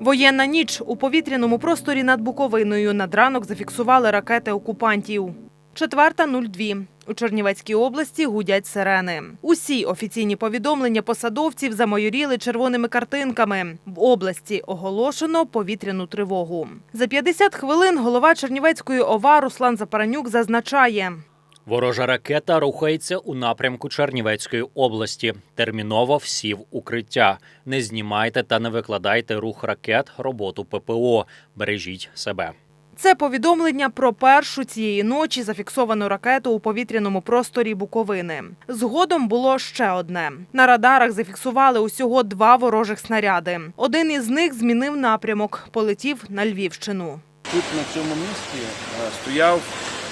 Воєнна ніч у повітряному просторі над Буковиною над ранок зафіксували ракети окупантів. Четверта 02. У Чернівецькій області гудять сирени. Усі офіційні повідомлення посадовців замайоріли червоними картинками. В області оголошено повітряну тривогу. За 50 хвилин голова Чернівецької ОВА Руслан Запаранюк зазначає. Ворожа ракета рухається у напрямку Чернівецької області. Терміново всі в укриття. Не знімайте та не викладайте рух ракет, роботу ППО. Бережіть себе. Це повідомлення про першу цієї ночі зафіксовану ракету у повітряному просторі Буковини. Згодом було ще одне. На радарах зафіксували усього два ворожих снаряди. Один із них змінив напрямок, полетів на Львівщину. Тут на цьому місці е, стояв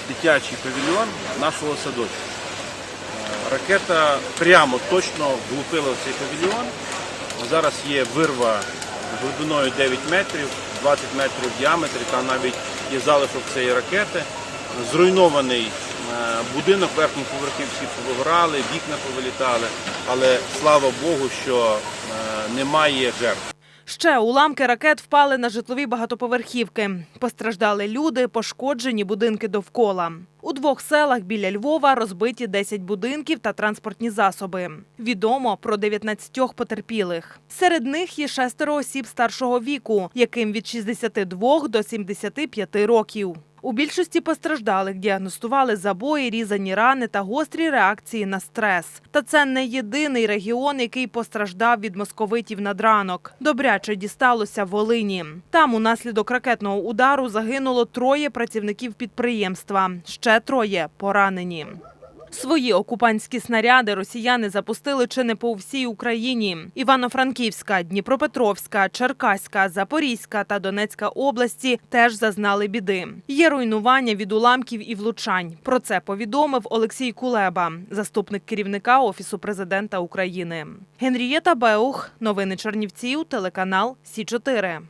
дитячий павільйон нашого садочку. Е, Ракета прямо точно влупила в цей павільйон. Зараз є вирва глибиною 9 метрів, 20 метрів в діаметрі, там навіть є залишок цієї ракети. Зруйнований е, будинок верхніх поверхів всі повигорали, вікна повилітали, але слава Богу, що е, немає жертв. Ще уламки ракет впали на житлові багатоповерхівки. Постраждали люди, пошкоджені будинки довкола. У двох селах біля Львова розбиті 10 будинків та транспортні засоби. Відомо про 19 потерпілих. Серед них є шестеро осіб старшого віку, яким від 62 до 75 років. У більшості постраждалих діагностували забої, різані рани та гострі реакції на стрес. Та це не єдиний регіон, який постраждав від московитів над ранок. Добряче дісталося Волині. Там унаслідок ракетного удару загинуло троє працівників підприємства. Ще троє поранені. Свої окупантські снаряди росіяни запустили чи не по всій Україні. Івано-Франківська, Дніпропетровська, Черкаська, Запорізька та Донецька області теж зазнали біди. Є руйнування від уламків і влучань. Про це повідомив Олексій Кулеба, заступник керівника Офісу президента України. Генрієта Беух, новини Чернівців, телеканал Сі 4